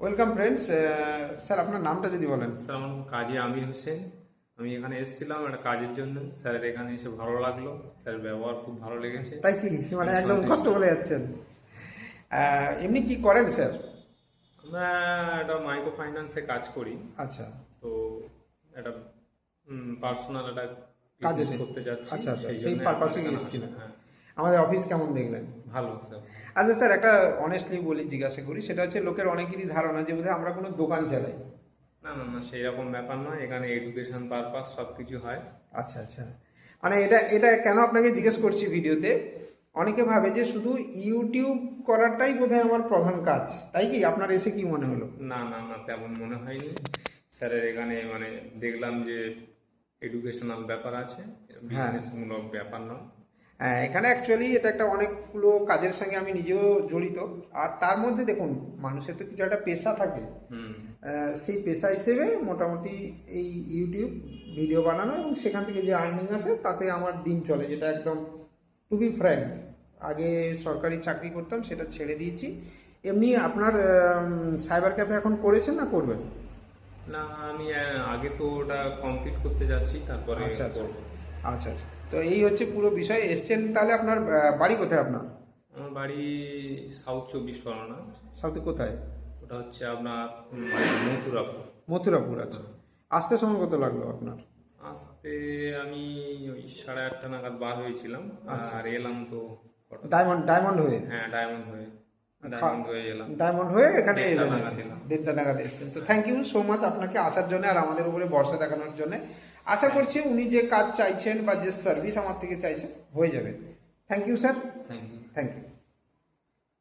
Welcome friends sir আপনার নামটা যদি বলেন। স্যার আমার নাম কাজী আমির হোসেন। আমি এখানে এসেছিলাম একটা কাজের জন্য। স্যারের এখানে এসে ভালো লাগল। স্যারের ব্যবহার খুব ভালো লেগেছে। তাই কি? মানে একদম কষ্ট বলে যাচ্ছেন। এমনি কি করেন স্যার? আমরা একটা মাইক্রো ফাইন্যান্সে কাজ করি। আচ্ছা। তো একটা পার্সোনাল একটা কাজ করতে যাচ্ছি। আচ্ছা, আচ্ছা, সেই এখানে এসেছিলেন। হ্যাঁ। আমাদের অফিস কেমন দেখলেন? ভালো আচ্ছা স্যার একটা অনেস্টলি বলি জিজ্ঞাসা করি সেটা হচ্ছে লোকের অনেকেরই ধারণা যে বোধহয় আমরা কোনো দোকান চালাই। না না না সেই রকম ব্যাপার নয় এখানে এডুকেশন পারপাস সব কিছু হয়। আচ্ছা আচ্ছা। মানে এটা এটা কেন আপনাকে জিজ্ঞেস করছি ভিডিওতে? অনেকে ভাবে যে শুধু ইউটিউব করাটাই বোধহয় আমার প্রধান কাজ তাই কি? আপনার এসে কি মনে হলো? না না না তেমন মনে হয়নি। স্যারের এখানে মানে দেখলাম যে এডুকেশনাল ব্যাপার আছে বিজনেসমূলক ব্যাপার নয়। হ্যাঁ, এখানে অ্যাকচুয়ালি এটা একটা অনেকগুলো কাজের সঙ্গে আমি নিজেও জড়িত। আর তার মধ্যে দেখুন মানুষের তো কিছু একটা পেশা থাকে। সেই পেশা হিসেবে মোটামুটি এই ইউটিউব ভিডিও বানানো এবং সেখান থেকে যে আর্নিং আসে তাতে আমার দিন চলে যেটা একদম টু বি ফ্র্যাঙ্ক আগে সরকারি চাকরি করতাম সেটা ছেড়ে দিয়েছি। এমনি আপনার সাইবার ক্যাফে এখন করেছেন না করবেন? না আমি আগে তো ওটা কমপ্লিট করতে যাচ্ছি তারপরে আচ্ছা আচ্ছা। আচ্ছা আচ্ছা। তো এই হচ্ছে পুরো বিষয়। এসছেন তাহলে আপনার বাড়ি কোথায় আপনার? আমার বাড়ি সাউথ চব্বিশ পরগনা। সাউথে কোথায়? ওটা হচ্ছে আপনার মথুরাপুর। মথুরাপুর আছে আসতে সময় কত লাগল আপনার? আসতে আমি ওই সাড়ে আটটা নাগাদ বার হয়েছিলাম। আচ্ছা। আর এলাম তো ডায়মন্ড ডায়মন্ড হয়ে? হ্যাঁ ডায়মন্ড হয়ে। ডায়মন্ড হয়ে এলাম। ডায়মন্ড হয়ে এখানে এলাম। দেড়টা নাগাদ এসেছেন। তো থ্যাংক ইউ সো মাচ আপনাকে আসার জন্য আর আমাদের উপরে ভরসা দেখানোর জন্য। আশা করছি উনি যে কাজ চাইছেন বা যে সার্ভিস আমার থেকে চাইছেন হয়ে যাবে। Thank you sir thank you thank you